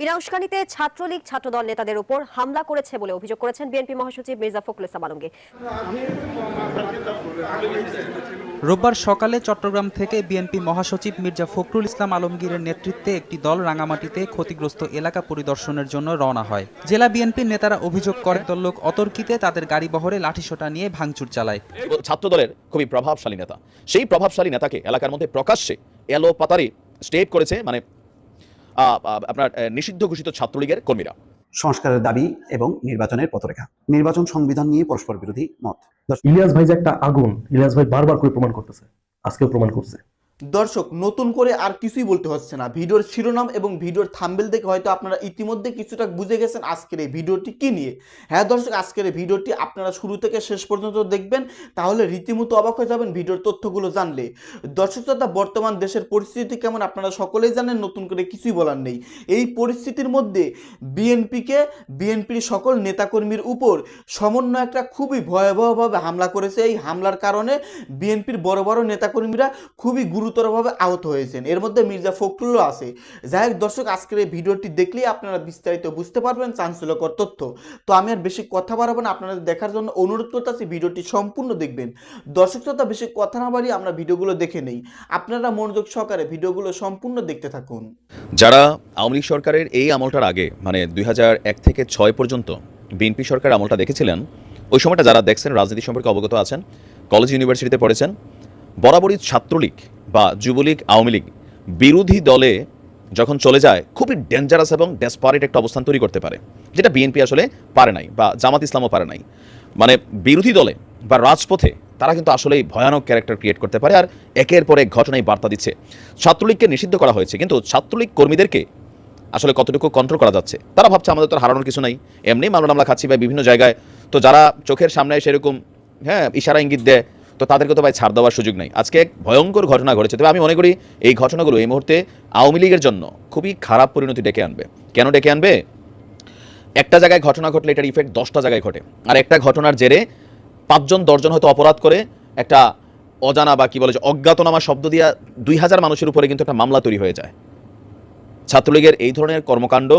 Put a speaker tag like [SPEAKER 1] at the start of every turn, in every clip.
[SPEAKER 1] বিনা উস্কানিতে ছাত্রলীগ ছাত্রদল নেতাদের উপর হামলা করেছে বলে অভিযোগ করেছেন বিএনপি মহাসচিব মির্জা ফখরুল ইসলাম আলমগীর।
[SPEAKER 2] রোববার সকালে চট্টগ্রাম থেকে বিএনপি মহাসচিব মির্জা ফখরুল ইসলাম আলমগীরের নেতৃত্বে একটি দল রাঙামাটিতে ক্ষতিগ্রস্ত এলাকা পরিদর্শনের জন্য রওনা হয়। জেলা বিএনপির নেতারা অভিযোগ করে দল লোক অতর্কিতে তাদের গাড়ি বহরে লাঠিসোঁটা নিয়ে ভাঙচুর চালায়।
[SPEAKER 3] ছাত্র দলের খুবই প্রভাবশালী নেতা। সেই প্রভাবশালী নেতাকে এলাকার মধ্যে প্রকাশ্যে এলো পাতারি স্টেপ করেছে মানে আপনার নিষিদ্ধ ঘোষিত ছাত্রলীগের কর্মীরা।
[SPEAKER 4] সংস্কারের দাবি এবং নির্বাচনের পথরেখা। নির্বাচন সংবিধান নিয়ে পরস্পর বিরোধী মত।
[SPEAKER 5] ইলিয়াস ভাই যে একটা আগুন ইলিয়াস ভাই বারবার করে প্রমাণ করতেছে। আজকেও প্রমাণ করছে।
[SPEAKER 6] দর্শক, নতুন করে আর কিছুই বলতে হচ্ছে না। ভিডিওর শিরোনাম এবং ভিডিওর থাম্বেল দেখে হয়তো আপনারা ইতিমধ্যে কিছুটা বুঝে গেছেন আজকের এই ভিডিওটি কি নিয়ে। হ্যাঁ দর্শক, আজকের এই ভিডিওটি আপনারা শুরু থেকে শেষ পর্যন্ত দেখবেন, তাহলে রীতিমতো অবাক হয়ে যাবেন ভিডিওর তথ্যগুলো জানলে। দর্শক শ্রোতা, বর্তমান দেশের পরিস্থিতি কেমন আপনারা সকলেই জানেন, নতুন করে কিছুই বলার নেই। এই পরিস্থিতির মধ্যে বিএনপিকে, বিএনপির সকল নেতাকর্মীর উপর সমন্বয় একটা খুবই ভয়াবহভাবে হামলা করেছে। এই হামলার কারণে বিএনপির বড় বড় নেতাকর্মীরা খুবই গুরুতরভাবে আহত হয়েছেন। এর মধ্যে মির্জা ফখরুলও আছে। যাই হোক, দর্শক, আজকের এই ভিডিওটি দেখলেই আপনারা বিস্তারিত বুঝতে পারবেন চাঞ্চল্যকর তথ্য। তো আমি আর বেশি কথা বাড়াবো না, আপনাদের দেখার জন্য অনুরোধ করতেছি ভিডিওটি সম্পূর্ণ দেখবেন। দর্শক, শ্রোতা, বেশি কথা না বাড়িয়ে আমরা ভিডিওগুলো দেখে নেই। আপনারা মনোযোগ সহকারে ভিডিওগুলো সম্পূর্ণ দেখতে থাকুন।
[SPEAKER 3] যারা আওয়ামী লীগ সরকারের এই আমলটার আগে মানে দুই থেকে ছয় পর্যন্ত বিএনপি সরকার আমলটা দেখেছিলেন, ওই সময়টা যারা দেখছেন, রাজনীতি সম্পর্কে অবগত আছেন, কলেজ, ইউনিভার্সিটিতে পড়েছেন বরাবরই ছাত্রলীগ বা যুবলীগ, আওয়ামী লীগ বিরোধী দলে যখন চলে যায়, খুবই ডেঞ্জারাস এবং ডেসপারেট একটা অবস্থান তৈরি করতে পারে, যেটা বিএনপি আসলে পারে নাই বা জামাত ইসলামও পারে নাই। মানে বিরোধী দলে বা রাজপথে তারা কিন্তু আসলেই ভয়ানক ক্যারেক্টার ক্রিয়েট করতে পারে আর একের পর এক ঘটনায় বার্তা দিচ্ছে। ছাত্রলীগকে নিষিদ্ধ করা হয়েছে, কিন্তু ছাত্রলীগ কর্মীদেরকে আসলে কতটুকু কন্ট্রোল করা যাচ্ছে, তারা ভাবছে আমাদের তো হারানোর কিছু নাই। এমনি মামলা আমরা খাচ্ছি বা বিভিন্ন জায়গায়, তো যারা চোখের সামনে সেরকম হ্যাঁ ইশারা ইঙ্গিত দেয় তো তাদেরকে তো ভাই ছাড় দেওয়ার সুযোগ নাই। আজকে এক ভয়ঙ্কর ঘটনা ঘটেছে। তবে আমি মনে করি এই ঘটনাগুলো এই মুহূর্তে আওয়ামী লীগের জন্য খুবই খারাপ পরিণতি ডেকে আনবে। কেন ডেকে আনবে? একটা জায়গায় ঘটনা ঘটলে এটার ইফেক্ট দশটা জায়গায় ঘটে। আর একটা ঘটনার জেরে পাঁচজন, দশজন হয়তো অপরাধ করে একটা অজানা বা কি বলে যে অজ্ঞাতনামা শব্দ দিয়া দুই হাজার মানুষের উপরে কিন্তু একটা মামলা তৈরি হয়ে যায়। ছাত্রলীগের এই ধরনের কর্মকাণ্ড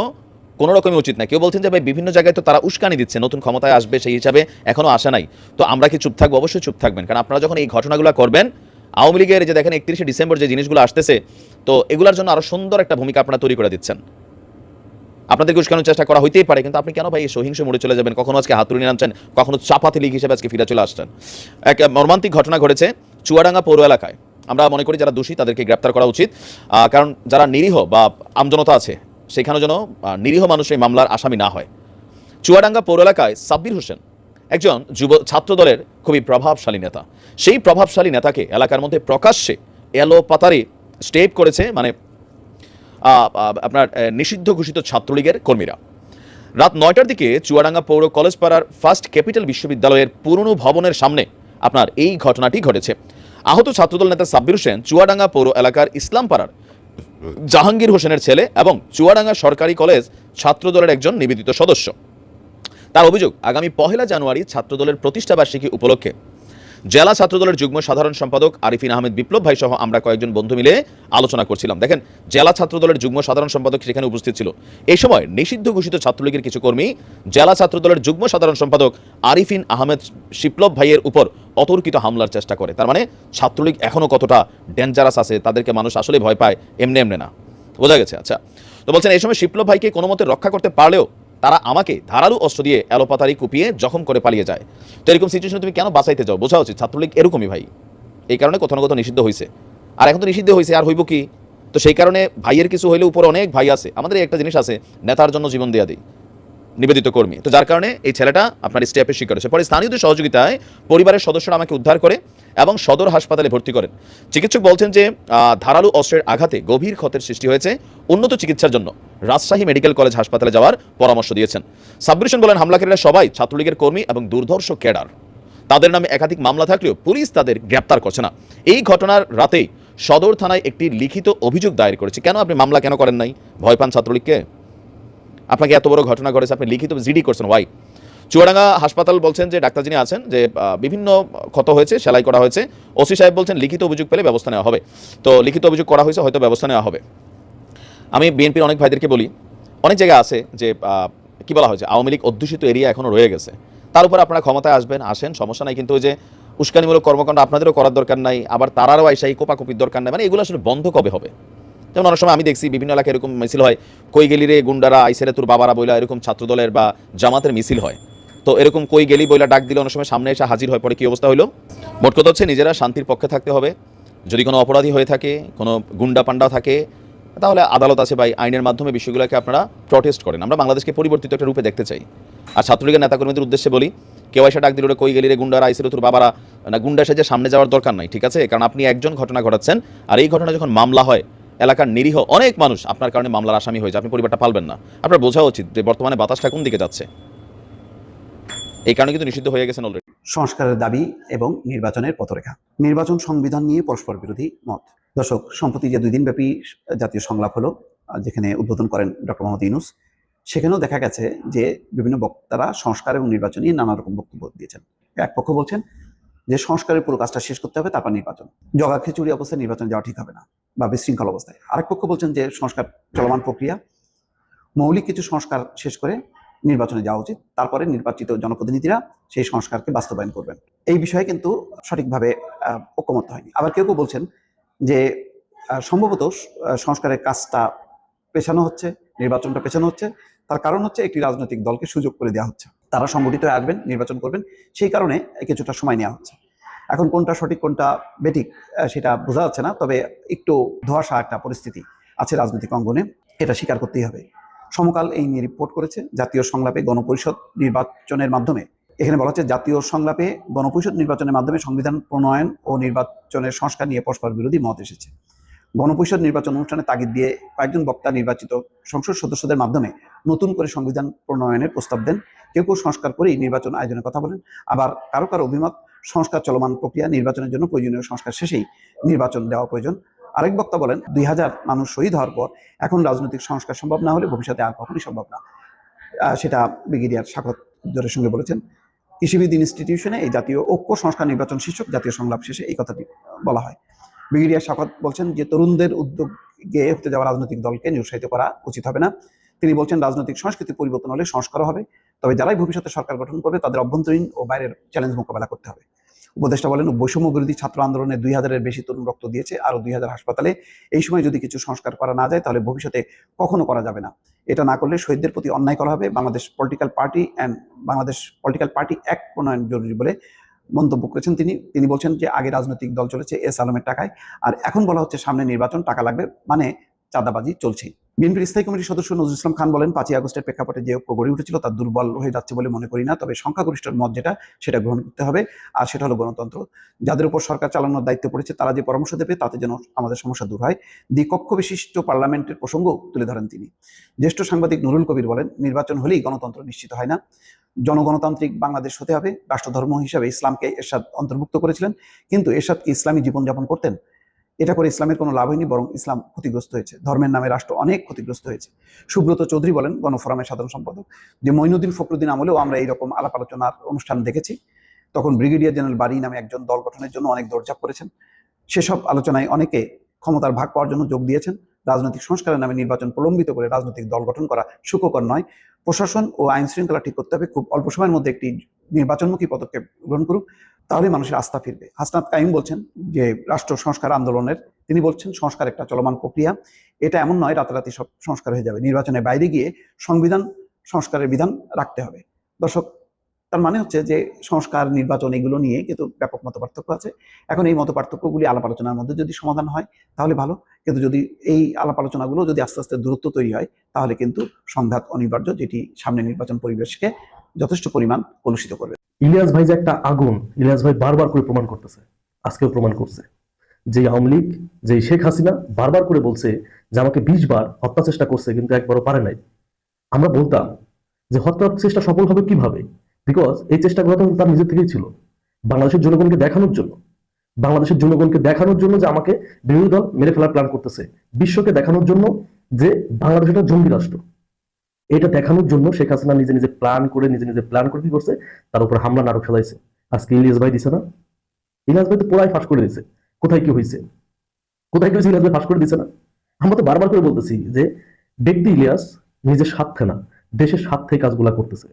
[SPEAKER 3] কোনো রকমই উচিত না। কেউ বলছেন যে, ভাই, বিভিন্ন জায়গায় তো তারা উস্কানি দিচ্ছে, নতুন ক্ষমতায় আসবে, সেই হিসাবে এখনও আসা নাই। তো আমরা কি চুপ থাকব? অবশ্যই চুপ থাকবেন। কারণ আপনারা যখন এই ঘটনাগুলো করবেন, আওয়ামী লীগের যে দেখেন, একত্রিশে ডিসেম্বর যে জিনিসগুলো আসতেছে, তো এগুলোর জন্য আরও সুন্দর একটা ভূমিকা আপনারা তৈরি করে দিচ্ছেন। আপনাদেরকে উস্কানোর চেষ্টা করা হইতেই পারে, কিন্তু আপনি কেন ভাই সহিংস মোড়ে চলে যাবেন? কখনো আজকে হাতুড়ি নামছেন, কখনো চাপাতি লীগ হিসেবে আজকে ফিরে চলে আসছেন। এক মর্মান্তিক ঘটনা ঘটেছে চুয়াডাঙ্গা পৌর এলাকায়। আমরা মনে করি যারা দোষী, তাদেরকে গ্রেপ্তার করা উচিত। কারণ যারা নিরীহ বা আমজনতা আছে সেখানে যেন নিরীহ মানুষ এই মামলার আসামি না হয়। চুয়াডাঙ্গা পৌর এলাকায় সাব্বির হোসেন একজন যুব ছাত্র দলের খুবই প্রভাবশালী নেতা। সেই প্রভাবশালী নেতাকে এলাকার মধ্যে প্রকাশ্যে এলো পাতারি স্টেপ করেছে মানে আপনার নিষিদ্ধ ঘোষিত ছাত্রলীগের কর্মীরা। রাত নয়টার দিকে চুয়াডাঙ্গা পৌর কলেজ পাড়ার ফার্স্ট ক্যাপিটাল বিশ্ববিদ্যালয়ের পুরনো ভবনের সামনে আপনার এই ঘটনাটি ঘটেছে। আহত ছাত্রদল নেতা সাব্বির হোসেন চুয়াডাঙ্গা পৌর এলাকার ইসলাম পাড়ার জাহাঙ্গীর হোসেনের ছেলে এবং চুয়াডাঙ্গা সরকারি কলেজ ছাত্রদলের একজন নিবেদিত সদস্য। তার অভিযোগ, আগামী পহেলা জানুয়ারি ছাত্রদলের প্রতিষ্ঠাবার্ষিকী উপলক্ষে জেলা ছাত্রদলের যুগ্ম সাধারণ সম্পাদক আরিফিন আহমেদ বিপ্লব ভাই সহ আমরা কয়েকজন বন্ধু মিলে আলোচনা করছিলাম। দেখেন, জেলা ছাত্রদলের যুগ্ম সাধারণ সম্পাদক সেখানে উপস্থিত ছিল। এই সময় নিষিদ্ধ ঘোষিত ছাত্রলীগের কিছু কর্মী জেলা ছাত্রদলের যুগ্ম সাধারণ সম্পাদক আরিফিন আহমেদ শিপ্লব ভাইয়ের উপর অতর্কিত হামলার চেষ্টা করে। তার মানে ছাত্রলীগ এখনও কতটা ডেঞ্জারাস আছে, তাদেরকে মানুষ আসলে ভয় পায়, এমনি এমনি না। বোঝা গেছে? আচ্ছা। তো বলছেন, এই সময় শিপ্লব ভাইকে কোনো মতে রক্ষা করতে পারলেও তারা আমাকে ধারালু অস্ত্র দিয়ে এলোপাতারি কুপিয়ে জখম করে পালিয়ে যায়। তো এরকম সিচুয়েশনে তুমি কেন বাঁচাইতে যাও বোঝা উচিত, ছাত্রলীগ এরকমই ভাই। এই কারণে কোথাও না কোথাও নিষিদ্ধ হয়েছে আর এখন তো নিষিদ্ধ হয়েছে আর হইব কি? তো সেই কারণে ভাইয়ের কিছু হইলে উপরে অনেক ভাই আছে। আমাদের একটা জিনিস আছে, নেতার জন্য জীবন দেয়া দিই। নিবেদিত কর্মী। তো যার কারণে এই ছেলেটা আপনার স্টেপের শিকার হয়েছে। পরে স্থানীয়দের সহযোগিতায় পরিবারের সদস্যরা আমাকে উদ্ধার করে এবং সদর হাসপাতালে ভর্তি করেন। চিকিৎসক বলছেন যে ধারালো অস্ত্রের আঘাতে গভীর ক্ষতের সৃষ্টি হয়েছে উন্নত চিকিৎসার জন্য। রাজশাহী মেডিকেল কলেজ হাসপাতালে যাওয়ার পরামর্শ দিয়েছেন। সাব্বির বলেন, হামলাকারীরা সবাই ছাত্রলীগের কর্মী এবং দুর্ধর্ষ ক্যাডার। তাদের নামে একাধিক মামলা থাকলেও পুলিশ তাদের গ্রেপ্তার করছে না। এই ঘটনার রাতেই সদর থানায় একটি লিখিত অভিযোগ দায়ের করেছে। কেন আপনি মামলা কেন করেন নাই? ভয় পান ছাত্রলীগকে? আপনাকে এত বড় ঘটনা ঘটেছে, আপনি লিখিত জিডি করছেন ওয়াই চুয়াডাঙ্গা হাসপাতাল বলছেন যে ডাক্তার যিনি আছেন, যে বিভিন্ন ক্ষত হয়েছে, সেলাই করা হয়েছে, ওসি সাহেব বলছেন লিখিত অভিযোগ পেলে ব্যবস্থা নেওয়া হবে। তো লিখিত অভিযোগ করা হয়েছে, হয়তো ব্যবস্থা নেওয়া হবে। আমি বিএনপির অনেক ভাইদেরকে বলি, অনেক জায়গায় আছে যে কি বলা হয়েছে আওয়ামী লীগ অধ্যুষিত এরিয়া এখনও রয়ে গেছে। তার উপর আপনারা ক্ষমতায় আসবেন, আসেন, সমস্যা নাই, কিন্তু ওই যে উস্কানিমূলক কর্মকাণ্ড আপনাদেরও করার দরকার নাই, আবার তারারও আইসা এই কোপাকুপির দরকার নাই মানে এগুলো আসলে বন্ধ কবে হবে? যেমন অনেক সময় আমি দেখছি বিভিন্ন এলাকায় এরকম মিছিল হয় কই গেলি রে গুন্ডারা আইসেরে তোর বাবারা বইলা এরকম ছাত্রদলের বা জামাতের মিছিল হয়। তো এরকম কই গেলি বইলা ডাক দিলে অনেক সময় সামনে এসে হাজির হয়, পরে কী অবস্থা হলো মোট কথা হচ্ছে নিজেরা শান্তির পক্ষে থাকতে হবে। যদি কোনো অপরাধী হয়ে থাকে, কোনো গুন্ডা পান্ডা থাকে, তাহলে আদালত আছে বা আইনের মাধ্যমে বিষয়গুলোকে আপনারা প্রটেস্ট করেন। আমরা বাংলাদেশকে পরিবর্তিত একটা রূপে দেখতে চাই। আর ছাত্রলীগের নেতাকর্মীদের উদ্দেশ্যে বলি, কেউ এসে ডাক দিল কই গেলি রে গুন্ডারা আইসিল তোর বাবারা, না, গুন্ডা সেজে সামনে যাওয়ার দরকার নাই, ঠিক আছে? কারণ আপনি একজন ঘটনা ঘটাচ্ছেন, আর এই ঘটনা যখন মামলা হয় এলাকার নিরীহ অনেক মানুষ আপনার কারণে মামলার আসামি হয়ে যায় আপনি পরিবারটা পালবেন না। আপনার বোঝা উচিত যে বর্তমানে বাতাসটা কোন দিকে যাচ্ছে। এই কারণে কিন্তু নিষিদ্ধ হয়ে গেছেন অলরেডি
[SPEAKER 4] সংস্কারের দাবি এবং নির্বাচনের পথরেখা। নির্বাচন সংবিধান নিয়ে পরস্পর বিরোধী মত। দর্শক, সম্প্রতি যে দুই দিনব্যাপী জাতীয় সংলাপ হলো যেখানে উদ্বোধন করেন ডক্টর মোহাম্মদ ইউনুস, সেখানেও দেখা গেছে যে বিভিন্ন বক্তারা সংস্কার এবং নির্বাচন নিয়ে নানা রকম বক্তব্য দিয়েছেন। এক পক্ষ বলছেন যে সংস্কারের পুরো কাজটা শেষ করতে হবে, তারপর নির্বাচন। জগা খিচুড়ি অবস্থায় নির্বাচন যাওয়া ঠিক হবে না। বা বিশৃঙ্খল অবস্থায়। আরেক পক্ষ বলছেন যে সংস্কার চলমান প্রক্রিয়া, মৌলিক কিছু সংস্কার শেষ করে নির্বাচনে যাওয়া উচিত, তারপরে নির্বাচিত জনপ্রতিনিধিরা সেই সংস্কারকে বাস্তবায়ন করবেন। এই বিষয়ে কিন্তু সঠিকভাবে ঐকমত্য হয়নি। আবার কেউ কেউ বলছেন যে সম্ভবত সংস্কারের কাজটা পেছানো হচ্ছে, নির্বাচনটা পেছানো হচ্ছে, তার কারণ হচ্ছে একটি রাজনৈতিক দলকে সুযোগ করে দেওয়া হচ্ছে। তারা সংগঠিত আসবেন, নির্বাচন করবেন, সেই কারণে কিছুটা সময় নেওয়া হচ্ছে। এখন কোনটা সঠিক, কোনটা বেঠিক সেটা বোঝা যাচ্ছে না, তবে একটু ধোয়াশা একটা পরিস্থিতি আছে রাজনৈতিক অঙ্গনে, এটা স্বীকার করতেই হবে। সমকাল এই নিয়ে রিপোর্ট করেছে জাতীয় সংলাপে গণপরিষদ নির্বাচনের মাধ্যমে। এখানে বলা হচ্ছে জাতীয় সংলাপে গণপরিষদ নির্বাচনের মাধ্যমে সংবিধান প্রণয়ন ও নির্বাচনের সংস্কার নিয়ে পরস্পর বিরোধী মত এসেছে। গণপরিষদ নির্বাচন অনুষ্ঠানে তাগিদ দিয়ে কয়েকজন বক্তা নির্বাচিত সংসদ সদস্যদের মাধ্যমে নতুন করে সংবিধান প্রণয়নের প্রস্তাব দেন। কেউ কেউ সংস্কার করেই নির্বাচন আয়োজনের কথা বলেন। আবার কারও কারও অভিমত সংস্কার চলমান প্রক্রিয়া নির্বাচনের জন্য প্রয়োজনীয় সংস্কার শেষেই নির্বাচন দেওয়া প্রয়োজন। আরেক বক্তা বলেন, দুই হাজার মানুষ শহীদ হওয়ার পর এখন রাজনৈতিক সংস্কার সম্ভব না হলে ভবিষ্যতে আর কখনোই সম্ভব না। সেটা ব্রিগেডিয়ার স্বাগত জোরের সঙ্গে বলেছেন। কৃষিবিদ ইনস্টিটিউশনে এই জাতীয় ঐক্য সংস্কার নির্বাচন শীর্ষক জাতীয় সংলাপ শেষে এই কথাটি বলা হয়। ব্রিগেডিয়ার স্বাগত বলছেন যে, তরুণদের উদ্যোগে হতে যাওয়া রাজনৈতিক দলকে নিরুৎসাহিত করা উচিত হবে না। তিনি বলছেন, রাজনৈতিক সংস্কৃতি পরিবর্তন হলে সংস্কার হবে, তবে যারাই ভবিষ্যতে সরকার গঠন করবে তাদের অভ্যন্তরীণ ও বাইরের চ্যালেঞ্জ মোকাবেলা করতে হবে। উপদেষ্টা বলেন বৈষম্য বিরোধী ছাত্র আন্দোলনে দুই হাজারের বেশি তরুণ রক্ত দিয়েছে আরও দুই হাজার হাসপাতালে এই সময় যদি কিছু সংস্কার করা না যায়, তাহলে ভবিষ্যতে কখনো করা যাবে না। এটা না করলে শহীদদের প্রতি অন্যায় করা হবে। Bangladesh political party and Bangladesh political party act প্রণয়ন জরুরি বলে মন্তব্য করেছেন তিনি। তিনি বলছেন যে, আগে রাজনৈতিক দল চলেছে এস আলমের টাকায়। আর এখন বলা হচ্ছে সামনে নির্বাচন, টাকা লাগবে মানে চাঁদাবাজি চলছে বিএনপির স্থায়ী কমিটির সদস্য নজরুল ইসলাম খান বলেন, পাঁচই আগস্টের প্রেক্ষাপটে যে ঐক্য গড়ে উঠেছিল তা দুর্বল হয়ে যাচ্ছে বলে মনে করি না, তবে সংখ্যাগরিষ্ঠের মত যেটা, সেটা গ্রহণ করতে হবে। আর সেটা হলো গণতন্ত্র। যাদের উপর সরকার চালানোর দায়িত্ব পড়েছে, তারা যে পরামর্শ দেবে, তাতে যেন আমাদের সমস্যা দূর হয়। দ্বিকক্ষ বিশিষ্ট পার্লামেন্টের প্রসঙ্গ তুলে ধরেন তিনি। জ্যেষ্ঠ সাংবাদিক নুরুল কবির বলেন, নির্বাচন হলেই গণতন্ত্র নিশ্চিত হয় না। জনগণতান্ত্রিক বাংলাদেশ হতে হবে। রাষ্ট্রধর্ম হিসাবে ইসলামকে এরশাদ অন্তর্ভুক্ত করেছিলেন। কিন্তু এরশাদ কি ইসলামী জীবনযাপন করতেন। এটা করে ইসলামের কোনো লাভ হয়নি, বরং ইসলাম ক্ষতিগ্রস্ত হয়েছে। ধর্মের নামে রাষ্ট্র অনেক ক্ষতিগ্রস্ত হয়েছে। সুব্রত চৌধুরী বলেন, গণফোরামের সাধারণ সম্পাদক, যে মঈনুদ্দিন ফখরুদ্দিন আমলেও আমরা এইরকম আলাপ আলোচনার অনুষ্ঠান দেখেছি। তখন ব্রিগেডিয়ার জেনারেল বারি নামে একজন দল গঠনের জন্য অনেক দৌড়ঝাঁপ করেছেন। সেসব আলোচনায় অনেকে ক্ষমতার ভাগ পাওয়ার জন্য যোগ দিয়েছেন। রাজনৈতিক সংস্কারের নামে নির্বাচন প্রলম্বিত করে রাজনৈতিক দল গঠন করা সুখকর নয়। প্রশাসন ও আইন শৃঙ্খলা ঠিক করতে হবে। খুব অল্প সময়ের মধ্যে একটি নির্বাচনমুখী পদক্ষেপ গ্রহণ করুক। তাহলে মানুষের আস্থা ফিরবে। হাসনাত কাইম বলছেন যে রাষ্ট্র সংস্কার আন্দোলনের, তিনি বলছেন সংস্কার একটা চলমান প্রক্রিয়া। এটা এমন নয়, রাতারাতি সব সংস্কার হয়ে যাবে। নির্বাচনের বাইরে গিয়ে সংবিধান, সংস্কারের বিধান রাখতে হবে। দর্শক, তার মানে হচ্ছে যে সংস্কার, নির্বাচন এগুলো নিয়ে কিন্তু ব্যাপক মত পার্থক্য আছে। এখন এই মত পার্থক্যগুলি আলাপ আলোচনার মধ্যে যদি সমাধান হয়, তাহলে ভালো। কিন্তু যদি এই আলাপ আলোচনাগুলো যদি আস্তে আস্তে দূরত্ব তৈরি হয়, তাহলে কিন্তু সংঘাত অনিবার্য, যেটি সামনে নির্বাচন পরিবেশকে যথেষ্ট পরিমাণ কলুষিত করবে।
[SPEAKER 5] ইলিয়াস ভাই যে একটা আগুন, ইলিয়াস ভাই বারবার করে প্রমাণ করতেছে, আজকেও প্রমাণ করছে। যে আওয়ামী লীগ, যে শেখ হাসিনা বারবার করে বলছে যে আমাকে বিশ বার হত্যা চেষ্টা করছে, কিন্তু একবারও পারে নাই। আমরা বলতাম যে হত্যা চেষ্টা সফল হবে কীভাবে? বিকজ এই চেষ্টাগুলো তো তার নিজের থেকেই ছিল। বাংলাদেশের জনগণকে দেখানোর জন্য। বাংলাদেশের জনগণকে দেখানোর জন্য যে আমাকে বিরোধী দল মেরে ফেলার প্ল্যান করতেছে। বিশ্বকে দেখানোর জন্য যে বাংলাদেশ একটা জঙ্গি রাষ্ট্র। এটা দেখানোর জন্য শেখ হাসিনা নিজে নিজে প্ল্যান করে, নিজে নিজে প্ল্যান করে কি করছে? তার উপর হামলা, নাটক সাজাইছে। আজকে ইলিয়াস ভাই দিছে না? ইলিয়াস ভাই তো পুরাই ফাঁস করে দিছে। কোথায় কি হয়েছে কোথায় কি হয়েছে ইলিয়াস ভাই ফাঁস করে দিছে না? আমরা তো বারবার করে বলতেছি যে ব্যক্তি ইলিয়াস নিজের স্বার্থে না, দেশের স্বার্থে কাজগুলা করতেছে।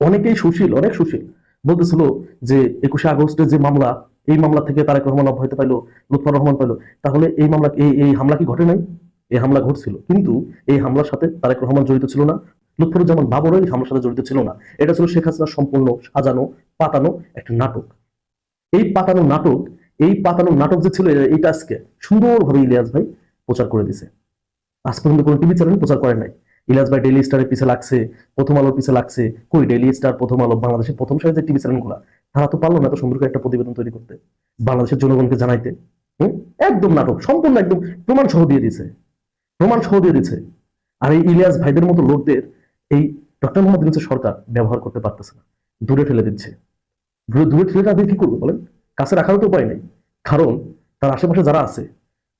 [SPEAKER 5] অনেকেই সুশীল, অনেক সুশীল। বলতেছিল যে একুশে আগস্টের যে মামলা, এই মামলা থেকে তারেক রহমান অব্যাহতি পাইলো, লুৎফর রহমান পাইলো। তাহলে এই মামলা এই হামলা কি ঘটে নাই? এই হামলা ঘটছিল। কিন্তু এই হামলার সাথে তারেক রহমান জড়িত ছিল না, লুৎফরুজ্জামান বাবরও এই হামলার সাথে জড়িত ছিল না। এটা ছিল শেখ হাসিনার সম্পূর্ণ সাজানো, পাতানো একটা নাটক। এই পাতানো নাটক, এই পাতানো নাটক যে ছিল এইটা আজকে সুন্দরভাবে ইলিয়াস ভাই প্রচার করে দিছে। আজ পর্যন্ত কোনো টিভি চ্যানেল প্রচার করে নাই। ইলিয়াস ভাই ডেইলি স্টারের পিছে লাগছে, প্রথম আলোর পিছে লাগছে। কই ডেলি স্টার, প্রথম আলো, বাংলাদেশের প্রথম সারিতে টিভি চ্যানেলগুলো? তারা তো পারল না এত সুন্দর করে একটা প্রতিবেদন তৈরি করতে। বাংলাদেশের জনগণকে জানাইতে? একদম নাটক, সম্পূর্ণ একদম প্রমাণ সহ দিয়ে দিছে প্রমাণ সহ দিয়ে দিছে আর এই ইলিয়াস ভাইদের মতো লোকদের এই ডক্টর মোহাম্মদ ইউনূসের সরকার ব্যবহার করতে পারতেছে না। দূরে ঠেলে দিচ্ছে। দূরে দূরে ঠেলে তাদের কি করবে বলেন? কাছে রাখারও তো উপায় নেই। কারণ তার আশেপাশে যারা আছে,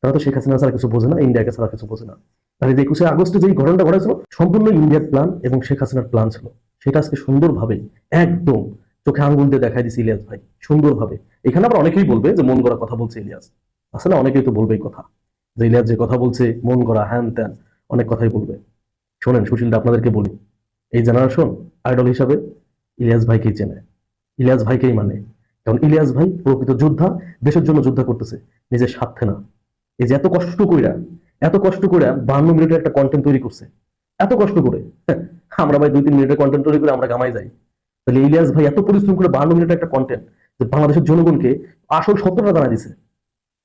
[SPEAKER 5] তারা তো শেখ হাসিনা ছাড়া কিছু বোঝে না, ইন্ডিয়াকে ছাড়া কিছু বোঝে না। আর এই একুশে আগস্টে যেই ঘটনাটা ঘটেছিল, সম্পূর্ণ ইন্ডিয়ার প্ল্যান এবং শেখ হাসিনার প্ল্যান ছিল। সেটা আজকে সুন্দরভাবে, একদম চোখে আঙ্গুল দিয়ে দেখাই দিছে ইলিয়াস ভাই। সুন্দরভাবে। এখানে আবার অনেকেই বলবে যে, মন গড়া কথা বলছে ইলিয়াস। আসলে অনেকেই তো বলবেই কথা। ইলিয়াস যে কথা বলছে মন গড়া হ্যান ত্যান অনেক কথাই বলবে। শোনেন সুশীলটা আপনাদেরকে বলি। এই জেনারেশন আইডল হিসাবে ইলিয়াস ভাইকেই চেনে। ইলিয়াস ভাইকেই মানে। কারণ ইলিয়াস ভাই প্রকৃত যোদ্ধা দেশের জন্য যুদ্ধ করতেছে নিজের স্বার্থে না। এই যে এত কষ্ট কইরা এত কষ্ট করে বান্ন মিনিটের একটা কন্টেন্ট তৈরি করছে। এত কষ্ট করে। হ্যাঁ, আমরা ভাই দুই তিন মিনিটের কন্টেন্ট তৈরি করে আমরা গামাই যাই। তাহলে ইলিয়াস ভাই এত পরিশ্রম করে বান্ন মিনিটের একটা কন্টেন্ট যে বাংলাদেশের জনগণকে আসল সত্যটা জানা দিছে।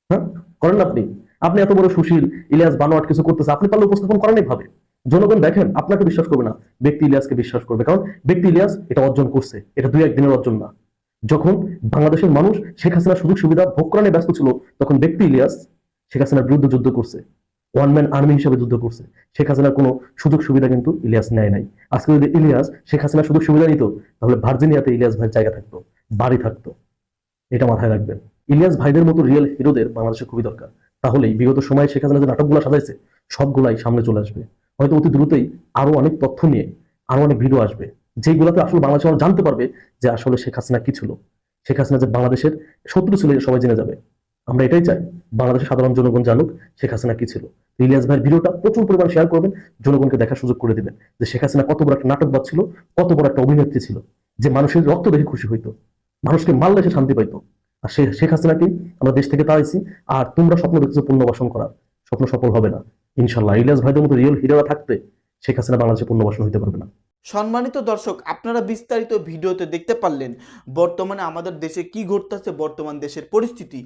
[SPEAKER 5] হ্যাঁ করেন আপনি। আপনি এত বড় সুশীল ইলিয়াস বানোয়াট কিছু করতেছে, আপনি পারলে উপস্থাপন করেন ভাবে জনগণ দেখেন, আপনাকে বিশ্বাস করবে না, ব্যক্তি ইলিয়াসকে বিশ্বাস করবে, কারণ ব্যক্তি ইলিয়াস এটা অর্জন করছে, এটা দুই একদিনের অর্জন না। যখন বাংলাদেশের মানুষ শেখ হাসিনার সুযোগ সুবিধা ভোগ করা নিয়ে ব্যস্ত ছিল, তখন ব্যক্তি ইলিয়াস শেখ হাসিনার বিরুদ্ধে যুদ্ধ করছে ওয়ান ম্যান আর্মি হিসেবে যুদ্ধ করছে। শেখ হাসিনার কোনো সুযোগ সুবিধা কিন্তু ইলিয়াস নেয় নাই। আজকে যদি ইলিয়াস শেখ হাসিনার সুযোগ সুবিধা নিত, তাহলে ভার্জিনিয়াতে ইলিয়াস ভাইয়ের জায়গা থাকতো, বাড়ি থাকতো। এটা মাথায় রাখবেন। ইলিয়াস ভাইদের মতো রিয়েল হিরোদের বাংলাদেশে খুবই দরকার। তাহলেই বিগত সময়ে শেখ হাসিনা যে নাটকগুলো সাজাইছে, সবগুলাই সামনে চলে আসবে। হয়তো অতি দ্রুতই আরও অনেক তথ্য নিয়ে আরও অনেক ভিডিও আসবে। যেগুলোতে আসলে বাংলাদেশ মানুষ জানতে পারবে যে আসলে শেখ হাসিনা কি ছিল। শেখ হাসিনা যে বাংলাদেশের শত্রু ছিল সবাই জেনে যাবে। আমরা এটাই চাই, বাংলাদেশের সাধারণ জনগণ জানুক শেখ হাসিনা কি ছিল। ইলিয়াস ভাইয়ের ভিডিওটা প্রচুর পরিমাণ শেয়ার করবেন, জনগণকে দেখার সুযোগ করে দিবেন যে শেখ হাসিনা কত বড় একটা নাটকবাদ ছিল, কত বড় একটা অভিনেত্রী ছিল, যে মানুষের রক্ত দেখে খুশি হইতো, মানুষকে মারলে শান্তি পাইতো। আর শেখ হাসিনাকে আমরা দেশ থেকে তাড়াইছি, আর তোমরা স্বপ্ন দেখছ পুনর্বাসন করার। স্বপ্ন সফল হবে না। ইনশাল্লাহ, ইলিয়াস ভাইদের মতো রিয়েল হিরোরা থাকতে শেখ হাসিনা বাংলাদেশে পুনর্বাসন হতে পারবে না।
[SPEAKER 6] সম্মানিত দর্শক, আপনারা বিস্তারিত ভিডিওতে দেখতে পারলেন বর্তমানে আমাদের দেশে কি ঘটতেছে, বর্তমান দেশের পরিস্থিতি।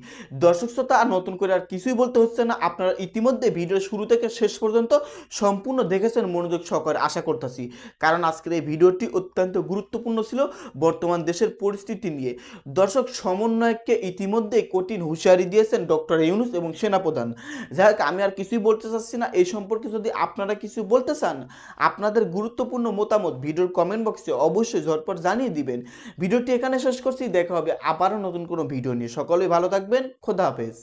[SPEAKER 6] দর্শক শ্রোতা, আর নতুন করে আর কিছুই বলতে হচ্ছে না, আপনারা ইতিমধ্যে ভিডিও শুরু থেকে শেষ পর্যন্ত সম্পূর্ণ দেখেছেন, মনোযোগ সহকারে আশা করতেছি। কারণ আজকের এই ভিডিওটি অত্যন্ত গুরুত্বপূর্ণ ছিল বর্তমান দেশের পরিস্থিতি নিয়ে। দর্শক, সমন্বয়ককে ইতিমধ্যে কঠিন হুঁশিয়ারি দিয়েছেন ডক্টর ইউনুস এবং সেনাপ্রধান। যাই হোক, আমি আর কিছুই বলতে চাচ্ছি না, এই সম্পর্কে যদি আপনারা কিছু বলতে চান, আপনাদের গুরুত্বপূর্ণ মতামত ভিডিওর কমেন্ট বক্সে অবশ্যই ঝটপট জানিয়ে দিবেন। ভিডিওটি এখানে শেষ করছি। দেখা হবে আবারও নতুন কোনো ভিডিও নিয়ে। সকলেই ভালো থাকবেন। খোদা হাফেজ।